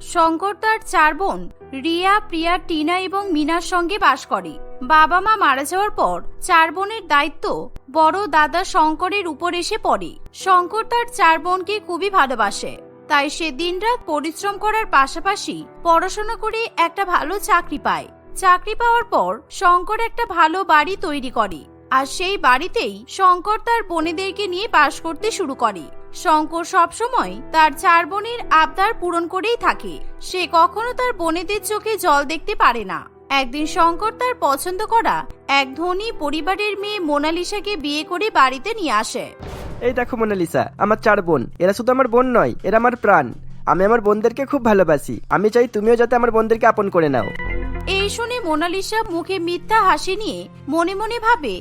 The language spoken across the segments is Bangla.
শঙ্কর তার চার বোন, রিয়া, প্রিয়া, টিনা এবং মিনার সঙ্গে বাস করে। বাবা মা মারা যাওয়ার পর চার বোনের দায়িত্ব বড় দাদা শঙ্করের উপর এসে পড়ে। শঙ্কর তার চার বোনকে খুবই ভালোবাসে, তাই সে দিনরাত পরিশ্রম করার পাশাপাশি পড়াশোনা করে একটা ভালো চাকরি পায়। চাকরি পাওয়ার পর শঙ্কর একটা ভালো বাড়ি তৈরি করে। আর সেই বাড়িতেই শঙ্কর তার বোনেদেরকে নিয়ে বাস করতে শুরু করে। শঙ্কর সবসময় তার চার বোনের আবদার পূরণ করেই থাকে। সে কখনো তার বোনেদের চোখে জল দেখতে পারে না। একদিন শঙ্কর তার পছন্দ করা এক ধনী পরিবারের মেয়ে মোনালিসাকে বিয়ে করে বাড়িতে নিয়ে আসে। এই দেখো মোনালিসা আমার চার বোন। এরা শুধু আমার বোন নয় এরা আমার প্রাণ। আমি আমার বোনদেরকে খুব ভালোবাসি। আমি চাই তুমিও যাতে আমার বোনদেরকে আপন করে নাও। এই শুনে মোনালিসা মুখে মিথ্যা হাসি নিয়ে মনে মনে ভাবে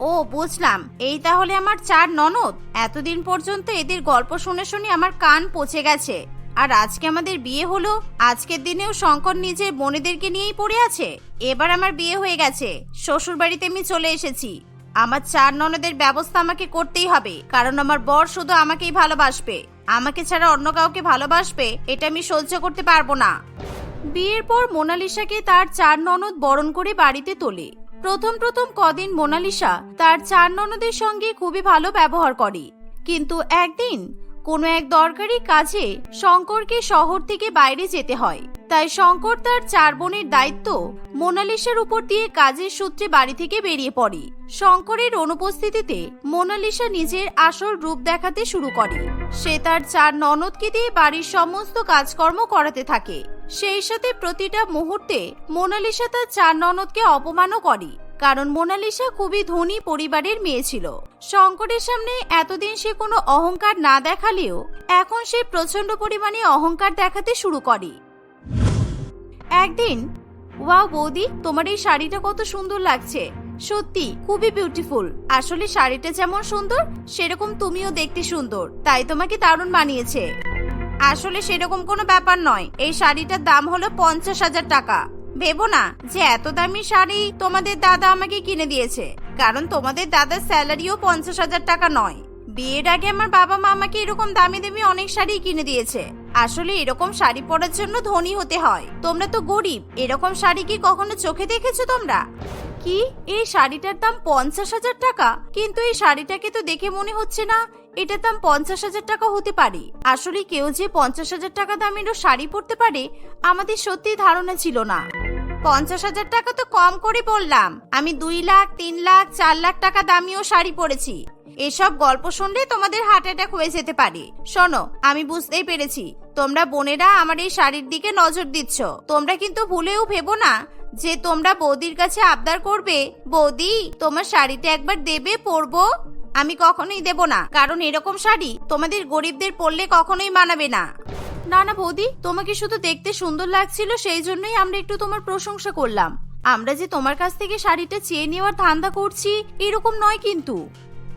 ও, বুঝলাম। এই তাহলে আমার চার ননদ। এতদিন পর্যন্ত এদের গল্প শুনে শুনে আমার কান পচে গেছে। আর আজকে আমাদের বিয়ে হলো, আজকের দিনেও শঙ্কর নিজের বোনেদেরকে নিয়েই পড়ে আছে। এবার আমার বিয়ে হয়ে গেছে। শ্বশুর বাড়িতে আমি চলে এসেছি। আমার চার ননদের ব্যবস্থা আমাকে করতেই হবে, কারণ আমার বর শুধু আমাকেই ভালোবাসবে। আমাকে ছাড়া অন্য কাউকে ভালোবাসবে, এটা আমি সহ্য করতে পারব না। বিয়ের পর মোনালিসাকে তার চার ননদ বরণ করে বাড়িতে তোলে। প্রথম প্রথম কদিন মোনালিসা তার চার ননদের সঙ্গে খুবই ভালো ব্যবহার করে। কিন্তু একদিন কোনো এক দরকারি কাজে শঙ্করকে শহর থেকে বাইরে যেতে হয়। তাই শঙ্কর তার চার বোনের দায়িত্ব মোনালিসার উপর দিয়ে কাজের সূত্রে বাড়ি থেকে বেরিয়ে পড়ে। শঙ্করের অনুপস্থিতিতে মোনালিসা নিজের আসল রূপ দেখাতে শুরু করে। সে তার চার ননদকে দিয়ে বাড়ির সমস্ত কাজকর্ম করাতে থাকে। সেই সাথে প্রতিটা মুহূর্তে মোনালিসা তার চার ননদকে অপমানও করে। কারণ মোনালিসা খুবই ধনী পরিবারের মেয়ে ছিল। শঙ্করের সামনে এতদিন সে কোনো অহংকার না দেখালেও এখন সে প্রচণ্ড পরিমাণে অহংকার দেখাতে শুরু করে। একদিন, ওয়াও বৌদি, তোমার এই শাড়িটা কত সুন্দর লাগছে। সত্যি, খুবই বিউটিফুল আসলে শাড়িটা যেমন সুন্দর, সেরকম তুমিও দেখতে সুন্দর। তাই তোমাকে দারুণ মানিয়েছে। আসলে সেরকম কোনো ব্যাপার নয়। এই শাড়িটার দাম হলো পঞ্চাশ হাজার টাকা। ভেবো না যে এত দামি শাড়ি তোমাদের দাদা আমাকে কিনে দিয়েছে। কারণ তোমাদের দাদার স্যালারিও পঞ্চাশ হাজার টাকা নয়। বিয়ের আগে আমার বাবা মা আমাকে এরকম দামি দামি অনেক শাড়ি কিনে দিয়েছে। আসলে এরকম শাড়ি পরার জন্য ধনী হতে হয়। তোমরা তো গরিব, এরকম শাড়ি কি কখনো চোখে দেখেছ তোমরা? কি? এই শাড়িটার দাম পঞ্চাশ হাজার টাকা? কিন্তু এই শাড়িটাকে তো দেখে মনে হচ্ছে না, এটার দাম পঞ্চাশ হাজার টাকা হতে পারে। আসলে কেউ যে পঞ্চাশ হাজার টাকা দামেরও শাড়ি পরতে পারে, আমাদের সত্যি ধারণা ছিল না। পঞ্চাশ হাজার টাকা তো কম করে বললাম। আমি দুই লাখ, তিন লাখ, চার লাখ টাকা দামিও শাড়ি পরেছি। এসব গল্প শুনলে তোমাদের হার্ট অ্যাটাক হয়ে যেতে পারে। শোনো, আমি বুঝতেই পেরেছি। তোমরা বোনেরা আমার এই শাড়ির দিকে নজর দিচ্ছ। তোমরা কিন্তু ভুলেও ভেবো না যে তোমরা বৌদির কাছে আবদার করবে, বৌদি, তোমার শাড়িটা একবার দেবে, পরবো? আমি কখনোই দেব না, কারণ এরকম শাড়ি তোমাদের গরিবদের পরলে কখনোই মানাবে না। না না বৌদি, তোমাকে শুধু দেখতে সুন্দর লাগছিল, সেই জন্যই আমরা একটু তোমার প্রশংসা করলাম। আমরা যে তোমার কাছ থেকে শাড়িটা চেয়ে নেওয়ার ধান্দা করছি, এরকম নয় কিন্তু।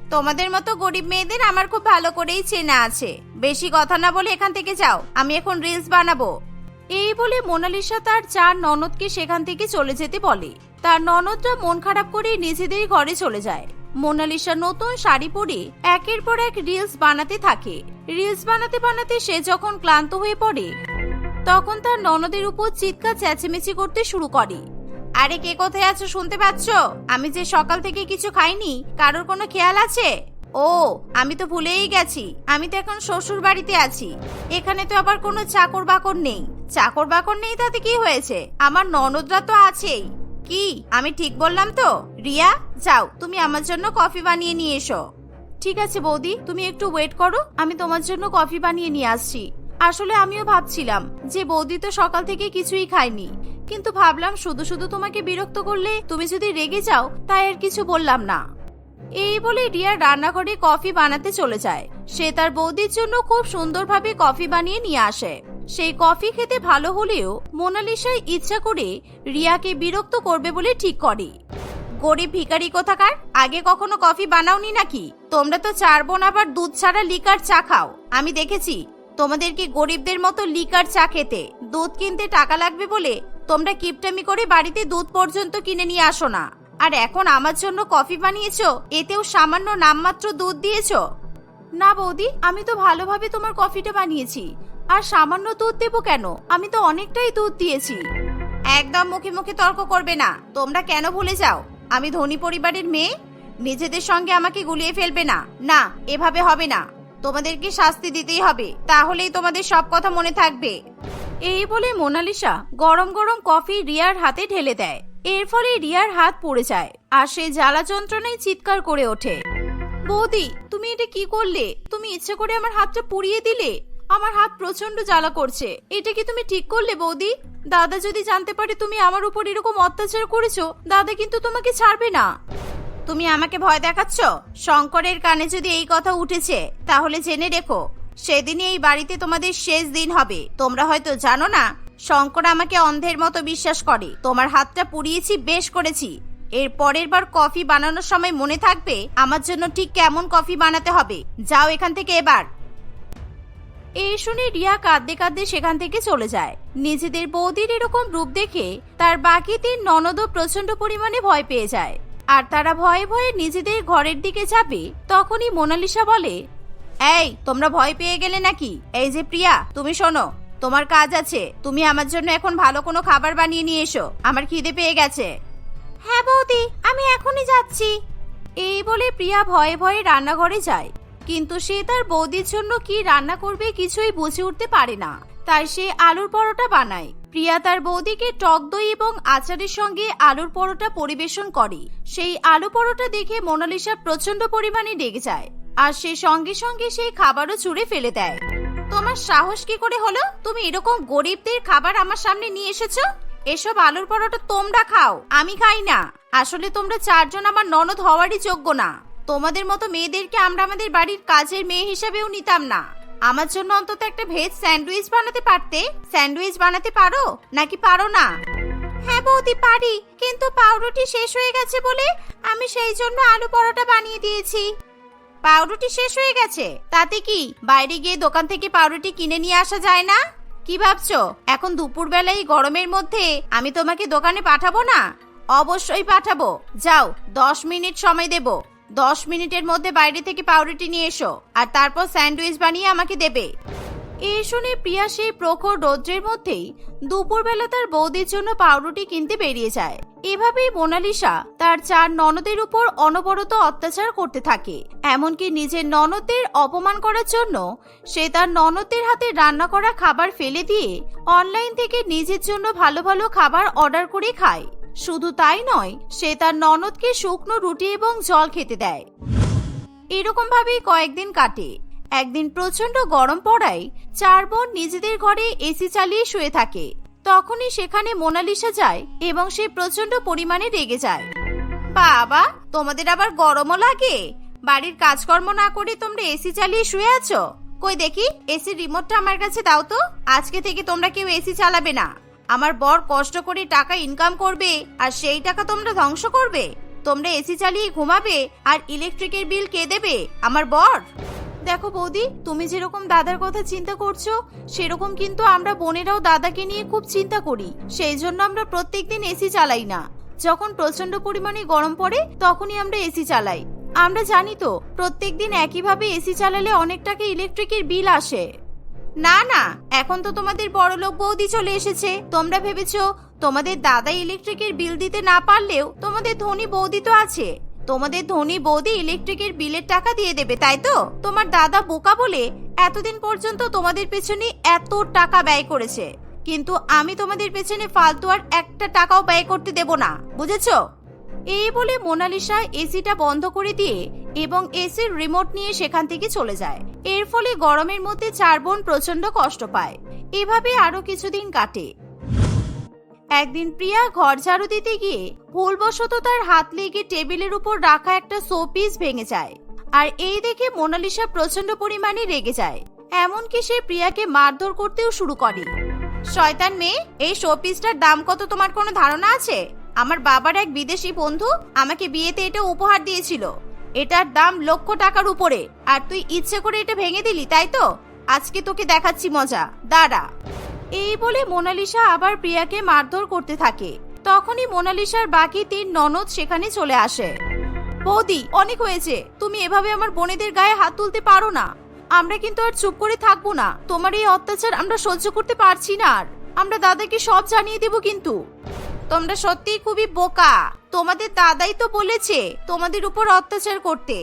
তোমাদের মতো গরিব মেয়েদের আমার খুব ভালো করেই চেনা আছে। বেশি কথা না বলে এখান থেকে যাও, আমি এখন রিলস বানাবো। এই বলে মোনালিসা তার চার ননদকে সেখান থেকে চলে যেতে বলে। তার ননদরা মন খারাপ করে নিজেদের ঘরে চলে যায়। মোনালিসা নতুন শাড়ি পরে একের পর এক রিলস বানাতে থাকে। রিলস বানাতে বানাতে সে যখন ক্লান্ত হয়ে পড়ে, তখন তার ননদের উপর চিৎকার চেঁচেমেচি করতে শুরু করে। আরে কে কোথায় আছো শুনতে পাচ্ছ? আমি যে সকাল থেকে কিছু খাইনি, কারোর কোনো খেয়াল আছে? ও, আমি তো ভুলেই গেছি, আমি তো এখন শ্বশুর বাড়িতে আছি। এখানে তো আবার কোনো চাকর বাকর নেই। চাকর বাকর নেই তাতে কি হয়েছে? আমার ননদরা তো আছেই। কি? আমি ঠিক বললাম তো? রিয়া, যাও, তুমি আমার জন্য কফি বানিয়ে নিয়ে এসো। ঠিক আছে বৌদি, তুমি একটু ওয়েট করো, আমি তোমার জন্য কফি বানিয়ে নিয়ে আসছি। আসলে আমিও ভাবছিলাম যে বৌদি তো সকাল থেকে কিছুই খায়নি, কিন্তু ভাবলাম শুধু শুধু তোমাকে বিরক্ত করলে তুমি যদি রেগে যাও, তাই আর কিছু বললাম না। এই বলে রিয়া রান্নাঘরে কফি বানাতে চলে যায়। সে তার বৌদির জন্য খুব সুন্দরভাবে কফি বানিয়ে নিয়ে আসে। সেই কফি খেতে ভালো হলেও মোনালিসাই ইচ্ছা করে রিয়াকে বিরক্ত করবে বলে ঠিক করে। গরিব ভিখারি কোথাকার? আগে কখনো কফি বানাওনি নাকি? তোমরা তো চার বোন আবার দুধ ছাড়া লিকার চা খাও। আমি দেখেছি তোমাদেরকে গরিবদের মতো লিকার চা খেতে? দুধ কিনতে টাকা লাগবে বলে তোমরা কিপটামি করে বাড়িতে দুধ পর্যন্ত কিনে নিয়ে আসো না। আর এখন আমার জন্য কফি বানিয়েছো, এতেও সামান্য নামমাত্র দুধ দিয়েছ? না বৌদি, আমি তো ভালোভাবে তোমার কফিটা বানিয়েছি। আর সামান্য দুধ দেবো কেন? আমি তো অনেকটাই দুধ দিয়েছি। একদম মুখে মুখে তর্ক করবে না। তোমরা কেন ভুলে যাও? আমি ধনী পরিবারের মেয়ে। নিজেদের সঙ্গে আমাকে গুলিয়ে ফেলবে না। না, এভাবে হবে না। তোমাদেরকে শাস্তি দিতেই হবে। তাহলেই তোমাদের সব কথা মনে থাকবে। এই বলে মোনালিসা গরম গরম কফি রিয়ার হাতে ঢেলে দেয়। এর ফলে রিয়ার হাত পড়ে যায় আর সে জ্বালা যন্ত্রণায় চিৎকার করে ওঠে। বৌদি, তুমি এটা কি করলে? তুমি ইচ্ছে করে আমার হাতটা পুড়িয়ে দিলে? আমার হাত প্রচণ্ড জ্বালা করছে। এটা কি তুমি ঠিক করলে, বৌদি? দাদা যদি জানতে পারে তুমি আমার উপর এরকম অত্যাচার করেছ, দাদা কিন্তু তোমাকে ছাড়বে না। তুমি আমাকে ভয় দেখাচ্ছ? শঙ্করের কানে যদি এই কথা উঠেছে, তাহলে জেনে রেখো, সেদিনই এই বাড়িতে তোমাদের শেষ দিন হবে। তোমরা হয়তো জানো না, শঙ্কর আমাকে অন্ধের মতো বিশ্বাস করে। তোমার হাতটা পুড়িয়েছি, বেশ করেছি। এর পরের বার কফি বানানোর সময় মনে থাকবে, আমার জন্য ঠিক কেমন কফি বানাতে হবে। যাও এখান থেকে এবার। এই শুনে রিয়া কাঁদতে কাঁদতে সেখান থেকে চলে যায়। নিজেদের বৌদির এরকম রূপ দেখে তার বাকি তিন ননদও প্রচণ্ড পরিমাণে ভয় পেয়ে যায়। আর তারা ভয়ে ভয়ে নিজেদের ঘরের দিকে যাবে তখনই মোনালিসা বলে এই তোমরা ভয় পেয়ে গেলে নাকি? এই যে প্রিয়া তুমি শোনো তোমার কাজ আছে। তুমি আমার জন্য এখন ভালো কোনো খাবার বানিয়ে নিয়ে এসো। আমার খিদে পেয়ে গেছে। হ্যাঁ বৌদি আমি এখনই যাচ্ছি। এই বলে প্রিয়া ভয়ে ভয়ে রান্নাঘরে যায়। কিন্তু সে তার বৌদির জন্য কি রান্না করবে কিছুই বুঝে উঠতে পারে না। তাই সে আলুর পরোটা বানায়। প্রিয়া তার বৌদিকে টক দই এবং আচারের সঙ্গে আলুর পরোটা পরিবেশন করে। সেই আলু পরোটা দেখে মোনালিসা প্রচণ্ড পরিমাণে ডেকে যায় আর সে সঙ্গে সঙ্গে সেই খাবারও ছুঁড়ে ফেলে দেয়। তোমার সাহস কি করে হলো? তুমি এরকম গরিবদের খাবার আমার সামনে নিয়ে এসেছ? এসব আলুর পরোটা তোমরা খাও, আমি খাই না। আসলে তোমরা চারজন আমার ননদ হওয়ারই যোগ্য না। তোমাদের মতো মেয়েদেরকে আমরা আমাদের বাড়ির কাজের মেয়ে হিসেবেও নিতাম না। আমার জন্য অন্তত একটা ভেজ স্যান্ডউইচ বানাতে পারতে। স্যান্ডউইচ বানাতে পারো? নাকি পারো না? হ্যাঁ বৌদি, পারি। কিন্তু পাউরুটি শেষ হয়ে গেছে বলে আমি সেই জন্য আলু পরোটা বানিয়ে দিয়েছি। পাউরুটি শেষ হয়ে গেছে? তাতে কি বাইরে গিয়ে দোকান থেকে পাউরুটি কিনে নিয়ে আসা যায় না? কি ভাবছ? এখন দুপুরবেলা এই গরমের মধ্যে আমি তোমাকে দোকানে পাঠাবো না? অবশ্যই পাঠাবো। যাও, দশ মিনিট সময় দেব। দশ মিনিটের মধ্যে বাইরে থেকে পাউরুটি নিয়ে এসো, আর তারপর স্যান্ডউইচ বানিয়ে আমাকে দেবে। এই শুনে প্রিয়া সেই প্রখর রৌদ্রের মধ্যেই দুপুরবেলা তার বৌদির জন্য পাউরুটি কিনতে বেরিয়ে যায়। এভাবেই মোনালিসা তার চার ননদের উপর অনবরত অত্যাচার করতে থাকে। এমনকি নিজের ননদের অপমান করার জন্য সে তার ননদের হাতে রান্না করা খাবার ফেলে দিয়ে অনলাইন থেকে নিজের জন্য ভালো ভালো খাবার অর্ডার করে খায়। শুধু তাই নয়, সে তার ননদকে শুকনো রুটি এবং জল খেতে দেয়। এরকম ভাবেই কয়েকদিন কাটে। একদিন প্রচণ্ড গরম পড়ায় চার বোন নিজেদের ঘরে এসি চালিয়ে শুয়ে থাকে। তখনই সেখানে মোনালিসা যায় এবং সে প্রচণ্ড পরিমাণে রেগে যায়। বাবা, তোমাদের আবার গরমও লাগে? বাড়ির কাজকর্ম না করে তোমরা এসি চালিয়ে শুয়ে আছো? কই দেখি, এসির রিমোটটা আমার কাছে দাও তো। আজকে থেকে তোমরা কেউ এসি চালাবে না। আমার বর কষ্ট করে টাকা ইনকাম করবে আর সেই টাকা তোমরা ধ্বংস করবে। তোমরা এসি চালিয়ে ঘুমাবে আর ইলেকট্রিকের বিল কে দেবে, আমার বর? দেখো বৌদি, তুমি যেরকম দাদার কথা চিন্তা করছ, সেরকম কিন্তু আমরা বোনেরাও দাদাকে নিয়ে খুব চিন্তা করি। সেই জন্য আমরা প্রত্যেকদিন এসি চালাই না। যখন প্রচণ্ড পরিমাণে গরম পড়ে, তখনই আমরা এসি চালাই। আমরা জানি তো, প্রত্যেকদিন একইভাবে এসি চালালে অনেক টাকা ইলেকট্রিকের বিল আসে। না না, এখন তো তোমাদের বড়লোক বৌদি চলে এসেছে। তোমরা ভেবেছো তোমাদের দাদা ইলেকট্রিকের বিল দিতে না পারলেও তোমাদের ধনী বৌদি তো আছে। তোমাদের ধনী বৌদি ইলেকট্রিকের বিলের টাকা দিয়ে দেবে, তাই তো? তোমার দাদা বোকা বলে এতদিন পর্যন্ত তোমাদের পেছনে এত টাকা ব্যয় করেছে। কিন্তু আমি তোমাদের পেছনে ফালতু আর একটা টাকাও ব্যয় করতে দেব না, বুঝেছ? এই বলে মোনালিসা এসিটা বন্ধ করে দিয়ে এবং এসির রিমোট নিয়ে সেখান থেকে চলে যায়। এর ফলে গরমের মধ্যে চার বোন প্রচণ্ড কষ্ট পায়। এভাবে আরও কিছুদিন কাটে। একদিন প্রিয়া ঘর ঝাড়ু দিতে গিয়ে ভুলবশত তার হাত লেগে টেবিলের উপর রাখা একটা শোপিস ভেঙে যায় আর এই দেখে মোনালিসা প্রচণ্ড পরিমাণে রেগে যায়। এমনকি সে প্রিয়াকে মারধর করতেও শুরু করে। শয়তান মেয়ে, এই শোপিসটার দাম কত তোমার কোনো ধারণা আছে? আমার বাবার এক বিদেশি বন্ধু আমাকে বিয়েতে এটা উপহার দিয়েছিল। এটার দাম লক্ষ টাকার উপরে। আর তুই ইচ্ছে করে এটা ভেঙে দিলি, তাই তো? আজকে তোকে দেখাচ্ছি মজা। দাঁড়া। এই বলে মোনালিসা আবার প্রিয়াকে মারধর করতে থাকে। তখনই মোনালিসার বাকি তিন ননদ সেখানে চলে আসে। বৌদি, অনেক হয়েছে। তুমি এভাবে আমার বোনেদের গায়ে হাত তুলতে পারো না। আমরা কিন্তু আর চুপ করে থাকব না। তোমার এই অত্যাচার আমরা সহ্য করতে পারছি না আর। আমরা দাদাকে সব জানিয়ে দেব কিন্তু। তোমরা সত্যিই খুবই বোকা। তোমাদের দাদাই তো বলেছে তোমাদের উপর অত্যাচার করতে।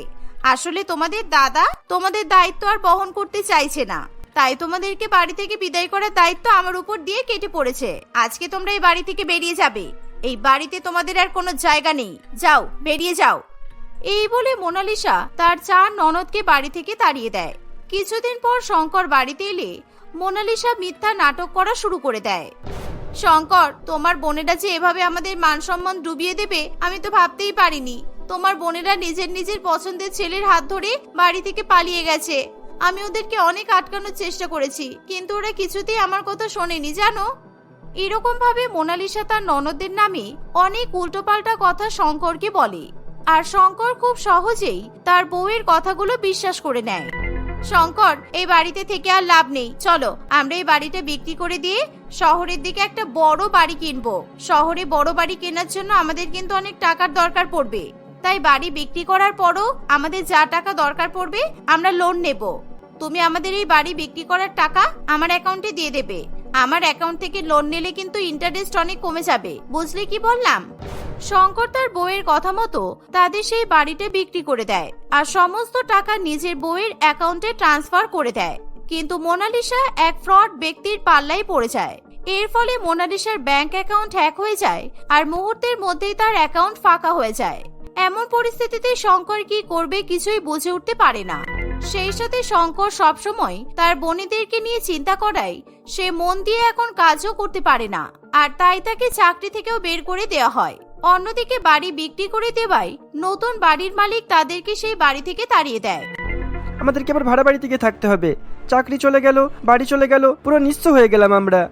আসলে তোমাদের দাদা তোমাদের দায়িত্ব আর বহন করতে চাইছে না। তাই তোমাদেরকে বাড়ি থেকে বিদায় করার দায়িত্ব আমার উপর দিয়ে কেটে পড়েছে। আজকে তোমরা এই বাড়ি থেকে বেরিয়ে যাবে। এই বাড়িতে তোমাদের আর কোনো জায়গা নেই। যাও, বেরিয়ে যাও। এই বলে মোনালিসা তার চার ননদকে বাড়ি থেকে তাড়িয়ে দেয়। কিছুদিন পর শঙ্কর বাড়িতে এলে মোনালিসা মিথ্যা নাটক করা শুরু করে দেয়। শঙ্কর, তোমার বোনেরা যে এভাবে আমাদের মান সম্মান ডুবিয়ে দেবে, আমি তো ভাবতেই পারিনি। তোমার বোনেরা নিজের নিজের পছন্দের ছেলের হাত ধরে বাড়ি থেকে পালিয়ে গেছে। আমি ওদেরকে অনেক আটকানোর চেষ্টা করেছি, কিন্তু ওরা কিছুতেই আমার কথা শোনেনি, জানো? এরকম ভাবে মোনালিসা তার ননদের নামে অনেক উল্টোপাল্টা কথা শঙ্করকে বলে, আর শঙ্কর খুব সহজেই তার বউয়ের কথাগুলো বিশ্বাস করে নেয়। শঙ্কর, এই বাড়িতে থেকে আর লাভ নেই। চলো, আমরা এই বাড়িটা বিক্রি করে দিয়ে শহরের দিকে একটা বড় বাড়ি কিনবো। শহরে বড় বাড়ি কেনার জন্য আমাদের কিন্তু অনেক টাকার দরকার পড়বে। তাই বাড়ি বিক্রি করার পরও আমাদের যা টাকা দরকার পড়বে, আমরা লোন নেব। তুমি আমাদের এই বাড়ি বিক্রি করার টাকা আমার অ্যাকাউন্টে দিয়ে দেবে। আমার অ্যাকাউন্ট থেকে লোন নিলে কিন্তু ইন্টারেস্ট অনেক কমে যাবে। বুঝলে কি বললাম? শঙ্কর তার বউয়ের কথা মতো তাদের সেই বাড়িটা বিক্রি করে দেয় আর সমস্ত টাকা নিজের বউয়ের অ্যাকাউন্টে ট্রান্সফার করে দেয়। কিন্তু মোনালিসা এক ফ্রড ব্যক্তির পাল্লাই পড়ে যায়। এর ফলে মোনালিসার ব্যাংক অ্যাকাউন্ট হ্যাক হয়ে যায় আর মুহূর্তের মধ্যেই তার অ্যাকাউন্ট ফাঁকা হয়ে যায়। এমন পরিস্থিতিতে শঙ্কর কি করবে কিছুই বুঝে উঠতে পারে না। সেই সাথে শঙ্কর সবসময় তার বোনেদেরকে নিয়ে চিন্তা করায়, সে মন দিয়ে এখন কাজও করতে পারে না। আর তাই তাকে চাকরি থেকেও বের করে দেওয়া হয়। অন্যদিকে বাড়ি বিক্রি করে দেওয়ায় নতুন বাড়ির মালিক তাদেরকে সেই বাড়ি থেকে তাড়িয়ে দেয়। আমাদেরকে আবার ভাড়া বাড়ি থেকে থাকতে হবে। চাকরি চলে গেল বাড়ি চলে গেল পুরো নিঃস্ব হয়ে গেলাম আমরা।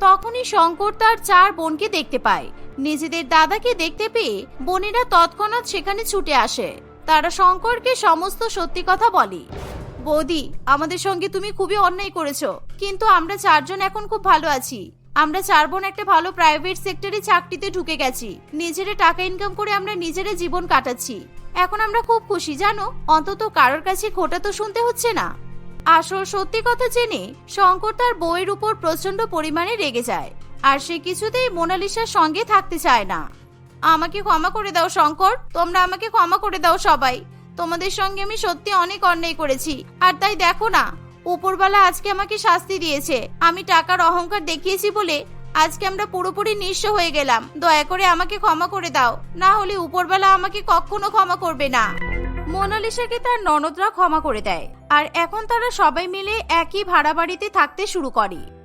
তখনই শঙ্কর তার চার বোনকে দেখতে পায়। নিজেদের দাদাকে দেখতে পেয়ে বোনেরা তৎক্ষণাৎ সেখানে ছুটে আসে। তারা শঙ্করকে সমস্ত সত্যি কথা বলে। বৌদি আমাদের সঙ্গে তুমি খুবই অন্যায় করেছ কিন্তু আমরা চারজন এখন খুব ভালো আছি। আমরা চার বোন একটা ভালো প্রাইভেট সেক্টরে চাকরিতে ঢুকে গেছি। নিজেরা টাকা ইনকাম করে আমরা নিজেরা জীবন কাটাচ্ছি। এখন আমরা খুব খুশি, জানো? অন্তত কারোর কাছে খোটা তো শুনতে হচ্ছে না। আসল সত্যি কথা জেনে শঙ্কর তার বইয়ের উপর প্রচণ্ড পরিমাণে রেগে যায়, আর সে কিছুতেই মোনালিসার সঙ্গে থাকতে চায় না। আমাকে ক্ষমা করে দাও শঙ্কর, তোমরা আমাকে ক্ষমা করে দাও সবাই। তোমাদের সঙ্গে আমি সত্যি অনেক অন্যায় করেছি, আর তাই দেখো না উপরবেলা আজকে আমাকে শাস্তি দিয়েছে। আমি টাকার অহংকার দেখিয়েছি বলে আজকে আমরা পুরোপুরি নিঃস্ব হয়ে গেলাম। দয়া করে আমাকে ক্ষমা করে দাও। না হলে উপরবেলা আমাকে কখনো ক্ষমা করবে না। মোনালিসাকে তার ননদরা ক্ষমা করে দেয়। আর এখন তারা সবাই মিলে একই ভাড়া বাড়িতে থাকতে শুরু করে।